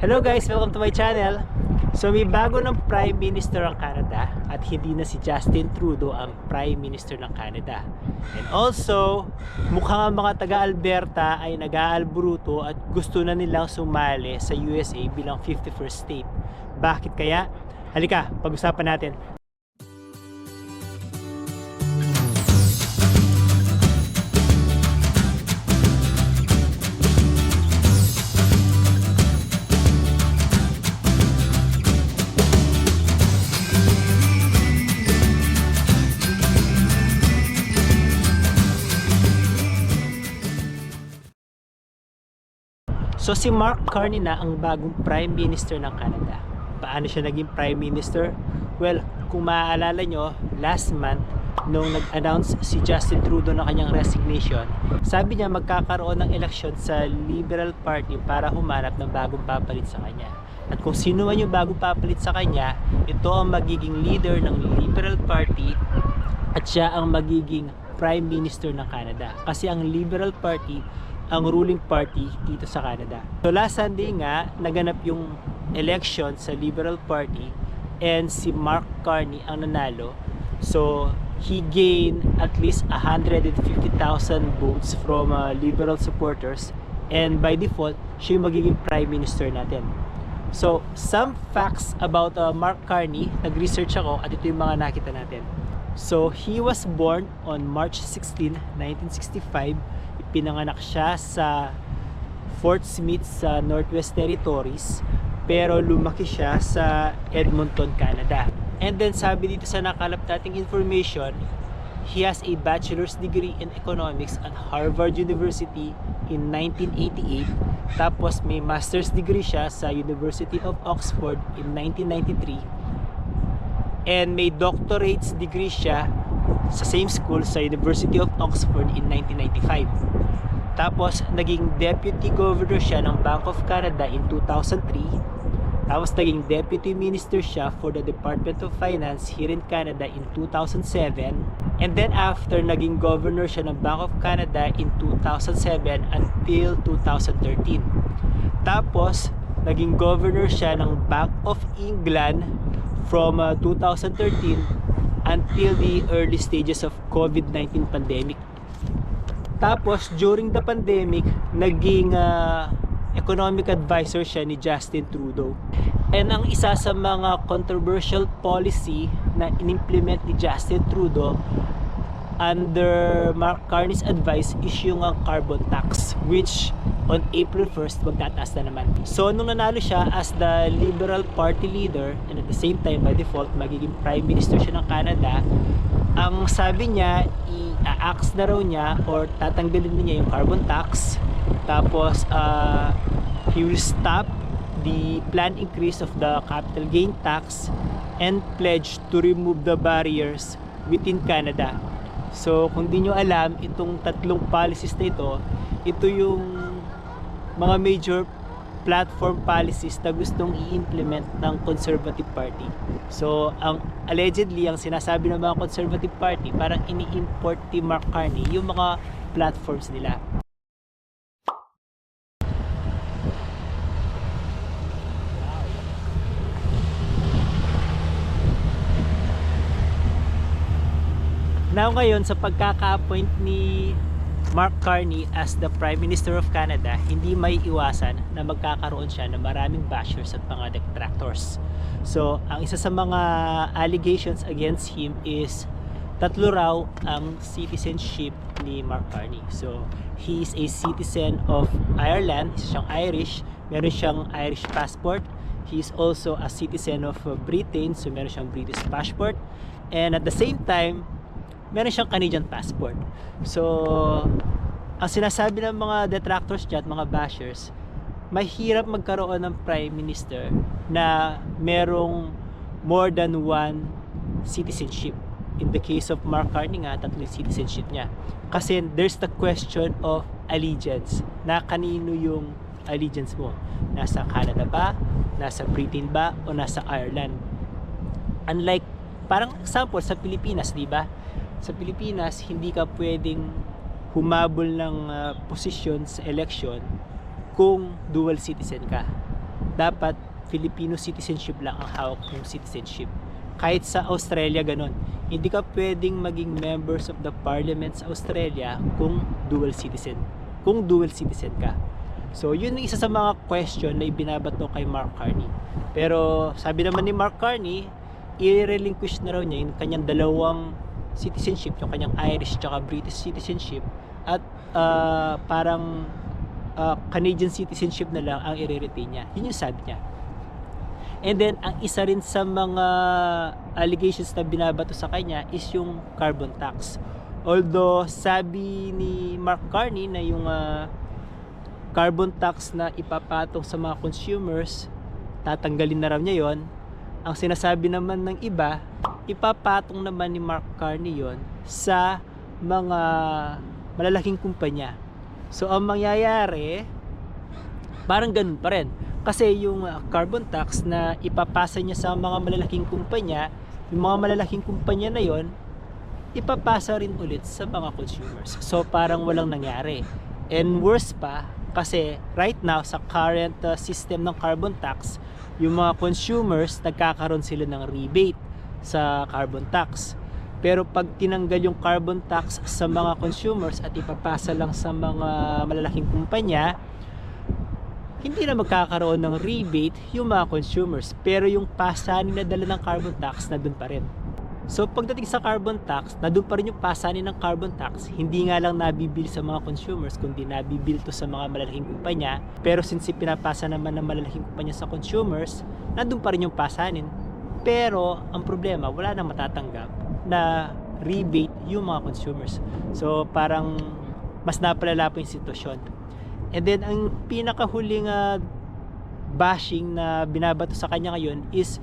Hello guys! Welcome to my channel! So may bago ng Prime Minister ng Canada at hindi na si Justin Trudeau ang Prime Minister ng Canada. And also, mukhang ang mga taga-Alberta ay nag-aalburuto at gusto na nilang sumali sa USA bilang 51st state. Bakit kaya? Halika, pag-usapan natin. So si Mark Carney na ang bagong Prime Minister ng Canada. Paano siya naging Prime Minister? Well, kung maaalala nyo, last month, nung nag-announce si Justin Trudeau ng kanyang resignation, sabi niya magkakaroon ng eleksyon sa Liberal Party para humanap ng bagong papalit sa kanya. At kung sino man yung bagong papalit sa kanya, ito ang magiging leader ng Liberal Party at siya ang magiging Prime Minister ng Canada. Kasi ang Liberal Party ang ruling party dito sa Canada. So last Sunday nga, naganap yung election sa Liberal Party and si Mark Carney ang nanalo. So he gained at least 150,000 votes from uh, Liberal supporters and by default, siya yung magiging Prime Minister natin. So, some facts about uh, Mark Carney, nag-research ako at ito yung mga nakita natin. So, he was born on March 16, 1965. Pinanganak siya sa Fort Smith sa Northwest Territories pero lumaki siya sa Edmonton, Canada. And then sabi dito sa nakalap nating information, he has a bachelor's degree in economics at Harvard University in 1988. Tapos may master's degree siya sa University of Oxford in 1993. And may doctorate's degree siya sa same school sa University of Oxford in 1995. Tapos naging deputy governor siya ng Bank of Canada in 2003. Tapos naging deputy minister siya for the Department of Finance here in Canada in 2007. And then after naging governor siya ng Bank of Canada in 2007 until 2013. Tapos naging governor siya ng Bank of England from uh, 2013 until the early stages of COVID-19 pandemic. Tapos, during the pandemic, naging uh, economic advisor siya ni Justin Trudeau. And ang isa sa mga controversial policy na inimplement ni Justin Trudeau under Mark Carney's advice is yung ang carbon tax which on April 1st magtataas na naman. So nung nanalo siya as the Liberal Party leader and at the same time by default magiging Prime Minister siya ng Canada, ang sabi niya i-axe na raw niya or tatanggalin niya yung carbon tax tapos uh, he will stop the planned increase of the capital gain tax and pledge to remove the barriers within Canada. So, kung di nyo alam, itong tatlong policies na ito, ito yung mga major platform policies na gustong i-implement ng Conservative Party. So, ang allegedly, ang sinasabi ng mga Conservative Party, parang ini-import ni Mark Carney yung mga platforms nila. Now ngayon sa pagkaka-appoint ni Mark Carney as the Prime Minister of Canada, hindi may iwasan na magkakaroon siya ng maraming bashers at mga detractors. So, ang isa sa mga allegations against him is tatlo raw ang citizenship ni Mark Carney. So, he is a citizen of Ireland, isa siyang Irish, meron siyang Irish passport. He is also a citizen of Britain, so meron siyang British passport. And at the same time, meron siyang Canadian passport. So, ang sinasabi ng mga detractors at mga bashers, mahirap magkaroon ng prime minister na merong more than one citizenship. In the case of Mark Carney nga, tatlo yung citizenship niya. Kasi there's the question of allegiance. Na kanino yung allegiance mo? Nasa Canada ba? Nasa Britain ba? O nasa Ireland? Unlike, parang example sa Pilipinas, di ba? Sa Pilipinas, hindi ka pwedeng humabol ng uh, posisyon sa election kung dual citizen ka. dapat Filipino citizenship lang ang hawak ng citizenship. Kahit sa Australia ganun. Hindi ka pwedeng maging members of the parliament sa Australia kung dual citizen. Kung dual citizen ka. So, yun yung isa sa mga question na ibinabato kay Mark Carney. Pero, sabi naman ni Mark Carney, i-relinquish na raw niya yung kanyang dalawang citizenship, yung kanyang Irish at British citizenship at ah, parang ah, Canadian citizenship na lang ang i-retain niya. Yun yung sabi niya. And then, ang isa rin sa mga allegations na binabato sa kanya is yung carbon tax. Although, sabi ni Mark Carney na yung ah, carbon tax na ipapatong sa mga consumers, tatanggalin na raw niya yon. Ang sinasabi naman ng iba, ipapatong naman ni Mark Carney yon sa mga malalaking kumpanya. So, ang mangyayari, parang ganun pa rin. Kasi yung uh, carbon tax na ipapasa niya sa mga malalaking kumpanya, yung mga malalaking kumpanya na yon, ipapasa rin ulit sa mga consumers. So parang walang nangyari. And worse pa, kasi right now sa current uh, system ng carbon tax, yung mga consumers nagkakaroon sila ng rebate sa carbon tax. Pero pag tinanggal yung carbon tax sa mga consumers at ipapasa lang sa mga malalaking kumpanya, hindi na magkakaroon ng rebate yung mga consumers. Pero yung pasanin na dala ng carbon tax na dun pa rin. So pagdating sa carbon tax, na doon pa rin yung pasanin ng carbon tax, hindi nga lang nabibil sa mga consumers, kundi nabibil to sa mga malalaking kumpanya. Pero since pinapasa naman ng malalaking kumpanya sa consumers, nandun pa rin yung pasanin. Pero ang problema, wala nang matatanggap na rebate yung mga consumers. So parang mas napalala po yung sitwasyon. And then ang pinakahuling ah, bashing na binabato sa kanya ngayon is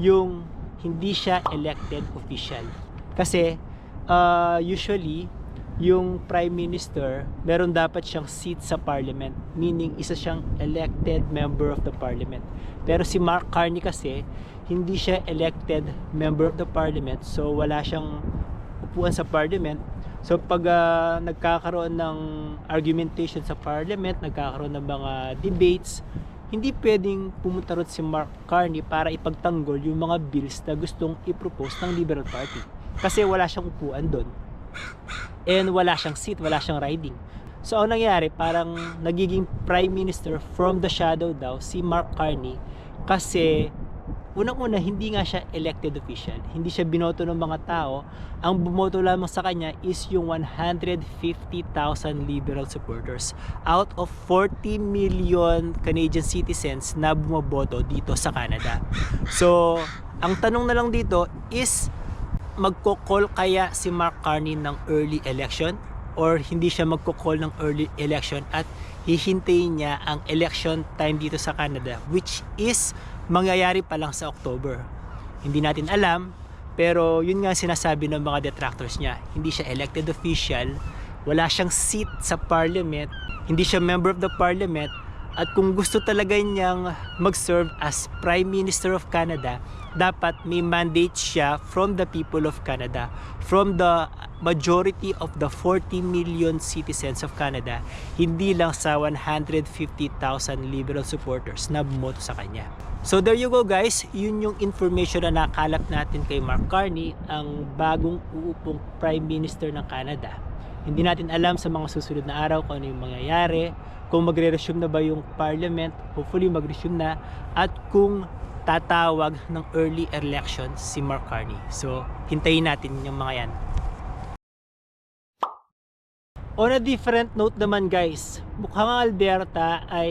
yung hindi siya elected official. Kasi uh, usually yung prime minister, meron dapat siyang seat sa parliament, meaning isa siyang elected member of the parliament. Pero si Mark Carney kasi hindi siya elected member of the parliament, so wala siyang upuan sa parliament. So pag ah, nagkakaroon ng argumentation sa parliament, nagkakaroon ng mga debates, hindi pwedeng pumunta ron si Mark Carney para ipagtanggol yung mga bills na gustong i-propose ng Liberal Party. Kasi wala siyang upuan doon. And wala siyang seat, wala siyang riding. So ang nangyari, parang nagiging prime minister from the shadow daw si Mark Carney kasi unang-una hindi nga siya elected official. Hindi siya binoto ng mga tao. Ang bumoto lamang sa kanya is yung 150,000 liberal supporters out of 40 million Canadian citizens na bumoboto dito sa Canada. So, ang tanong na lang dito is magko-call kaya si Mark Carney ng early election or hindi siya magko-call ng early election at hihintayin niya ang election time dito sa Canada which is mangyayari pa lang sa October. Hindi natin alam pero yun nga sinasabi ng mga detractors niya. Hindi siya elected official, wala siyang seat sa parliament, hindi siya member of the parliament at kung gusto talaga niyang mag-serve as Prime Minister of Canada, dapat may mandate siya from the people of Canada, from the majority of the 40 million citizens of Canada, hindi lang sa 150,000 liberal supporters na bumoto sa kanya. So there you go guys, yun yung information na nakalap natin kay Mark Carney, ang bagong uupong Prime Minister ng Canada. Hindi natin alam sa mga susunod na araw kung ano yung mangyayari, kung magre-resume na ba yung parliament, hopefully mag-resume na, at kung tatawag ng early election si Mark Carney. So, hintayin natin yung mga yan. On a different note naman guys, mukhang Alberta ay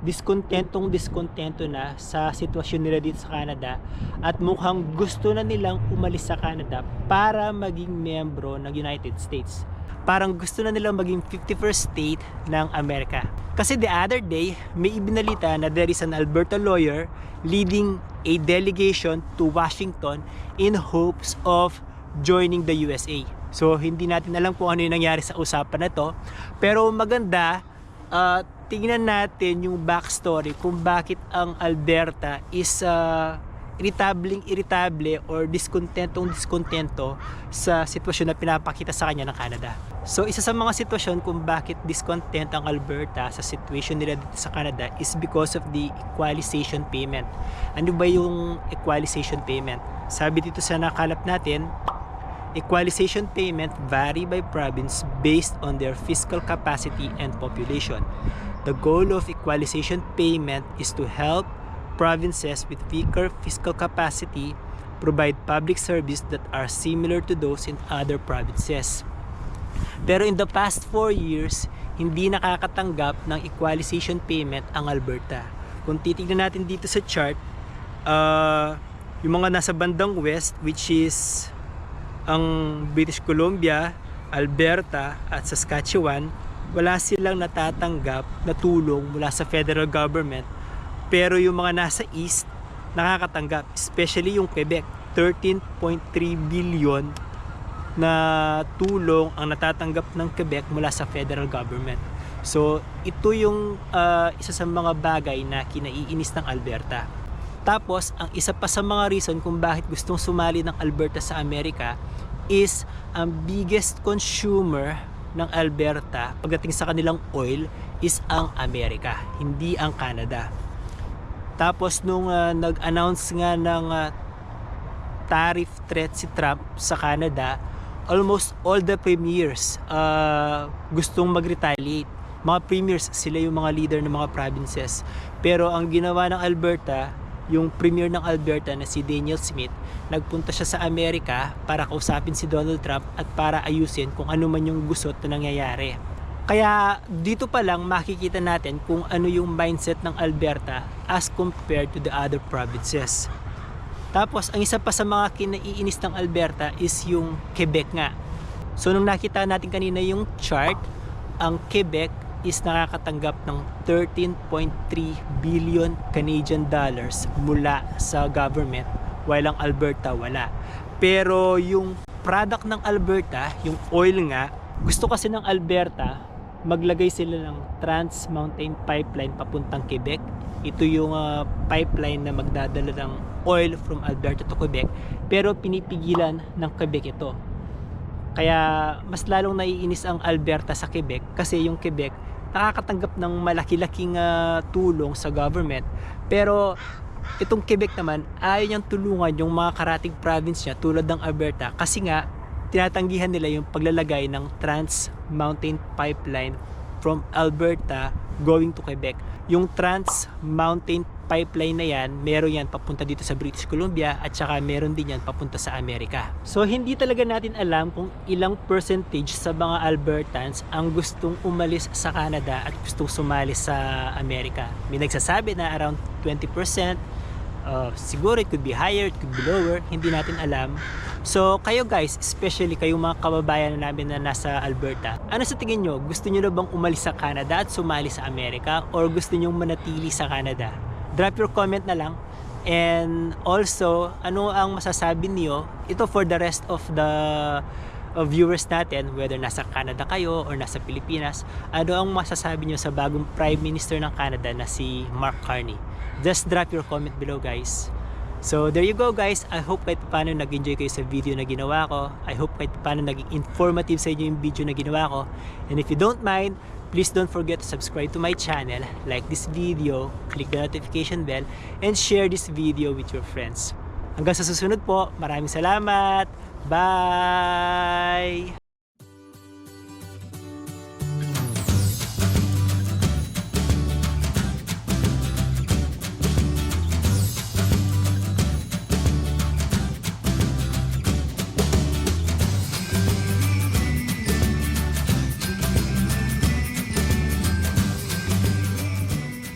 diskontentong diskontento na sa sitwasyon nila dito sa Canada at mukhang gusto na nilang umalis sa Canada para maging membro ng United States. Parang gusto na nilang maging 51st state ng Amerika. Kasi the other day, may ibinalita na there is an Alberta lawyer leading a delegation to Washington in hopes of joining the USA. So hindi natin alam kung ano yung nangyari sa usapan na to. Pero maganda, uh, tingnan natin yung backstory kung bakit ang Alberta is uh, irritableng irritable or diskontentong diskontento sa sitwasyon na pinapakita sa kanya ng Canada. So isa sa mga sitwasyon kung bakit discontent ang Alberta sa situation nila dito sa Canada is because of the equalization payment. Ano ba yung equalization payment? Sabi dito sa nakalap natin, equalization payment vary by province based on their fiscal capacity and population. The goal of equalization payment is to help provinces with weaker fiscal capacity provide public service that are similar to those in other provinces. Pero in the past 4 years, hindi nakakatanggap ng equalization payment ang Alberta. Kung titignan natin dito sa chart, uh, yung mga nasa bandang west, which is ang British Columbia, Alberta at Saskatchewan, wala silang natatanggap na tulong mula sa federal government. Pero yung mga nasa east, nakakatanggap, especially yung Quebec, 13.3 billion na tulong ang natatanggap ng Quebec mula sa federal government. So, ito yung uh, isa sa mga bagay na kinaiinis ng Alberta. Tapos, ang isa pa sa mga reason kung bakit gustong sumali ng Alberta sa Amerika is ang biggest consumer ng Alberta pagdating sa kanilang oil is ang Amerika, hindi ang Canada. Tapos nung uh, nag-announce nga ng uh, tariff threat si Trump sa Canada, almost all the premiers uh, gustong mag-retaliate. Mga premiers, sila yung mga leader ng mga provinces. Pero ang ginawa ng Alberta, yung premier ng Alberta na si Daniel Smith, nagpunta siya sa Amerika para kausapin si Donald Trump at para ayusin kung ano man yung gusot na nangyayari. Kaya dito pa lang makikita natin kung ano yung mindset ng Alberta as compared to the other provinces. Tapos ang isa pa sa mga kinaiinis ng Alberta is yung Quebec nga. So nung nakita natin kanina yung chart, ang Quebec is nakakatanggap ng 13.3 billion Canadian dollars mula sa government while ang Alberta wala. Pero yung product ng Alberta, yung oil nga, gusto kasi ng Alberta maglagay sila ng Trans Mountain Pipeline papuntang Quebec. Ito yung uh, pipeline na magdadala ng oil from Alberta to Quebec pero pinipigilan ng Quebec ito. Kaya mas lalong naiinis ang Alberta sa Quebec kasi yung Quebec nakakatanggap ng malaki-laking uh, tulong sa government pero itong Quebec naman ayaw niyang tulungan yung mga karating province niya tulad ng Alberta kasi nga tinatanggihan nila yung paglalagay ng Trans Mountain Pipeline from Alberta going to Quebec. Yung Trans Mountain Pipeline na yan, meron yan papunta dito sa British Columbia at saka meron din yan papunta sa Amerika. So hindi talaga natin alam kung ilang percentage sa mga Albertans ang gustong umalis sa Canada at gustong sumali sa Amerika. May nagsasabi na around 20%, uh, siguro it could be higher, it could be lower, hindi natin alam. So kayo guys, especially kayong mga kababayan namin na nasa Alberta, ano sa tingin nyo? Gusto nyo na bang umalis sa Canada at sumali sa Amerika or gusto nyo manatili sa Canada? Drop your comment na lang. And also, ano ang masasabi niyo? Ito for the rest of the of viewers natin, whether nasa Canada kayo or nasa Pilipinas, ano ang masasabi niyo sa bagong Prime Minister ng Canada na si Mark Carney? Just drop your comment below guys. So there you go guys. I hope kahit paano nag-enjoy kayo sa video na ginawa ko. I hope kahit paano naging informative sa inyo yung video na ginawa ko. And if you don't mind, please don't forget to subscribe to my channel, like this video, click the notification bell, and share this video with your friends. Hanggang sa susunod po, maraming salamat. Bye!